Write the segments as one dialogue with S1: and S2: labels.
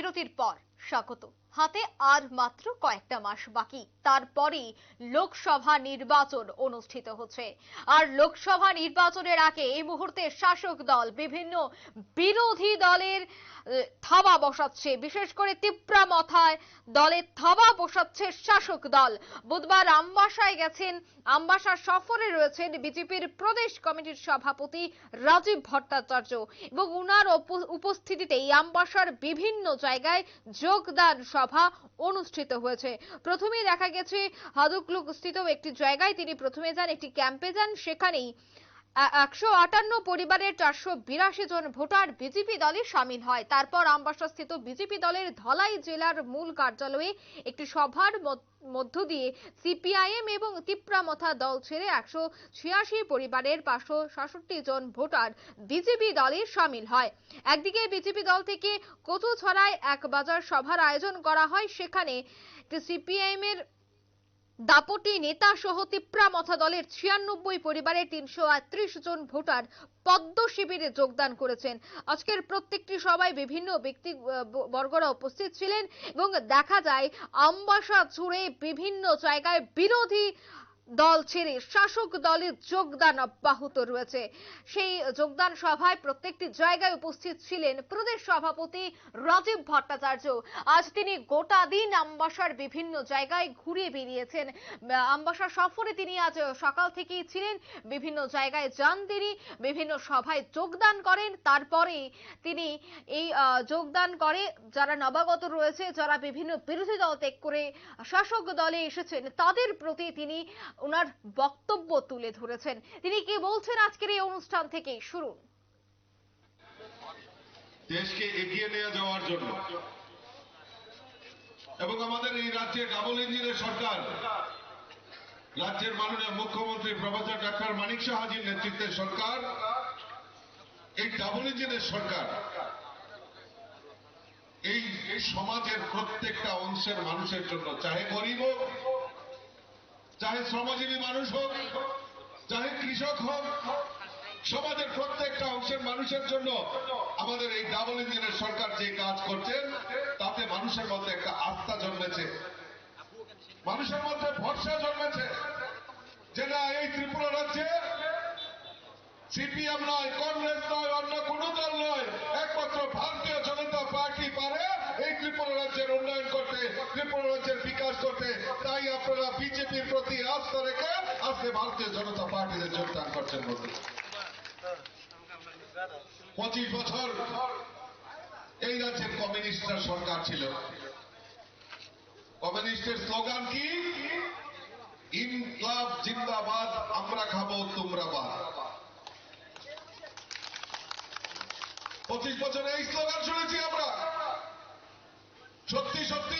S1: বিরতির পর। স্বাগত। হাতে আর মাত্র কয়েকটা মাস বাকি। তারপরেই লোকসভা নির্বাচন অনুষ্ঠিত হচ্ছে। আর লোকসভা নির্বাচনের আগে এই মুহূর্তে শাসক দল বিভিন্ন বিরোধী দলের থাবা বসাচ্ছে। বিশেষ করে তিপ্রা মথায় দলের থাবা বসাচ্ছে শাসক দল। বুধবার আমবাসায় গেছেন আমবাসা সফরে রয়েছেন বিজেপির প্রদেশ কমিটির সভাপতি রাজীব ভট্টাচার্য। এবং উনার উপ- উপস্থিতিতেই আমবাসার বিভিন্ন জায়গায় যোগদান সভা অনুষ্ঠিত হয়েছে। প্রথমে দেখা গেছে হাদুকলুক স্থিত একটি জায়গায় তিনি প্রথমে যান, একটি ক্যাম্পে যান, সেখানেই একশো আটান্ন পরিবারের চারশো বিরাশি জন ভোটার বিজেপি দলে সামিল হয়। তারপর আমবাসা স্থিত বিজেপি দলের ধলাই জেলার মূল কার্যালয়ে একটি সভার মধ্য- মধ্য দিয়ে সিপিআইএম এবং তিপ্রামথা দল ছেড়ে একশো ছিয়াশি পরিবারের পাঁচশো সাতষট্টি জন ভোটার বিজেপি দলে সামিল হয়। একদিকে বিজেপি দল থেকে কচুছড়ায় এক বাজার সভার আয়োজন করা হয়। সেখানে সিপিআইএম এর দাপটি নেতা সহ তিপ্রা মথা দলের ছিয়ানব্বই পরিবারের তিনশো জন ভোটার পদ্ম শিবিরে যোগদান করেছেন। আজকের প্রত্যেকটি সভায় বিভিন্ন ব্যক্তি বর্গরা উপস্থিত ছিলেন এবং দেখা যায়, আমবাসা জুড়ে বিভিন্ন জায়গায় বিরোধী দল ছেড়ে শাসক দলের যোগদান অব্যাহত রয়েছে। সেই যোগদান সভায় প্রত্যেকটি জায়গায় উপস্থিত ছিলেন প্রদেশ সভাপতি রাজীব ভট্টাচার্য। আজ তিনি গোটা দিন আমবাসার বিভিন্ন জায়গায় ঘুরে বেরিয়েছেন আহ, আমবাসা সফরে তিনি আজ সকাল থেকেই ছিলেন। বিভিন্ন জায়গায় যান তিনি বিভিন্ন সভায় যোগদান করেন। তারপরে তিনি এই যোগদান করে যারা নবাগত রয়েছে যারা বিভিন্ন বিরোধী দল ত্যাগ করে শাসক দলে এসেছেন তাদের প্রতি তিনি ওনার বক্তব্য তুলে ধরেছেন। তিনি কি বলছেন? আজকের এই অনুষ্ঠান থেকে শুরুন
S2: দেশকে এগিয়ে নিয়ে যাওয়ার জন্য এবং আমাদের এই রাজ্যে ডাবল ইঞ্জিনের সরকার, রাজ্যের মাননীয় মুখ্যমন্ত্রী প্রফেসর ডাক্তার মানিক সাহাজির নেতৃত্বের সরকার, এই ডাবল ইঞ্জিনের সরকার এই এই সমাজের প্রত্যেকটা অংশের মানুষের জন্য চাহে গরিব হোক চাহে শ্রমজীবী মানুষ হোক, চাহে কৃষক হোক, সমাজের প্রত্যেকটা অংশের মানুষের জন্য আমাদের এই ডাবল ইঞ্জিনের সরকার যে কাজ করছেন, তাতে মানুষের মধ্যে একটা আস্থা জন্মেছে। মানুষের মধ্যে ভরসা জন্মেছে যে না, এই ত্রিপুরা রাজ্যে সিপিএম নয়, কংগ্রেস নয়, অন্য কোন দল নয় একমাত্র ভারতীয় জনতা পার্টি পারে এই ত্রিপুরা রাজ্যের উন্নয়ন করতে ত্রিপুরা রাজ্যের বিকাশ করতে তাই আপনারা আস্থা রেখে আজকে ভারতীয় জনতা পার্টিতে যোগদান করছেন বন্ধু পঁচিশ বছর এই রাজ্যের কমিউনিস্টরা সরকার ছিল। কমিউনিস্টের স্লোগান কি? ইনকলাব জিন্দাবাদ, আমরা খাব তোমরা বাদ। পঁচিশ বছরে এই স্লোগান শুনেছি আমরা। সত্যি সত্যি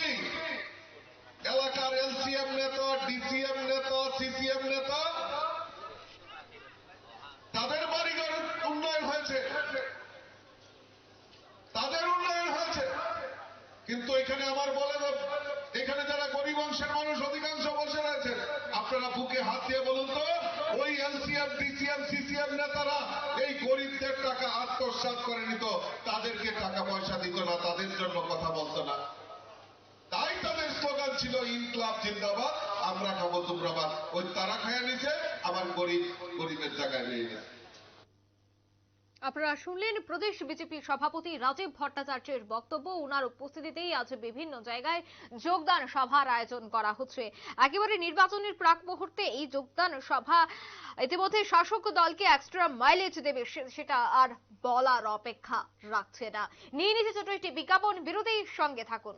S2: এলসিএম নেতা, ডিসিএম নেতা সিসিএম নেতা, তাদের বাড়িঘর উন্নয়ন হয়েছে। তাদের উন্নয়ন হয়েছে। কিন্তু এখানে আমার বলে এখানে যারা গরিব অংশের মানুষ অধিকাংশ বসে রয়েছেন, আপনারা বুকে হাত দিয়ে বলুন তো, ওই এলসিএম, ডিসিএম, সিসিএম নেতারা এই গরিবদের টাকা আত্মসাৎ করে নিত, তাদেরকে টাকা পয়সা দিত না, তাদের জন্য কথা বলতো না। ছিল ইনকলাব জিন্দাবাদ, আমরা খাব তোমরা ওই তারা খায়া নিছে, আবার গরিব, গরিবের জায়গায় নিয়ে গেছে
S1: আপনারা শুনলেন প্রদেশ বিজেপি সভাপতি রাজীব ভট্টাচার্যের বক্তব্য। ওনার উপস্থিতিতেই আজ বিভিন্ন জায়গায় যোগদান সভার আয়োজন করা হচ্ছে। একেবারে নির্বাচনের প্রাক মুহূর্তে এই যোগদান সভা ইতিমধ্যে শাসক দলকে এক্সট্রা মাইলেজ দেবে সেটা আর বলার অপেক্ষা রাখছে না। নিয়ে নিচ্ছে ছোট একটি বিজ্ঞাপন, বিরতির সঙ্গে থাকুন।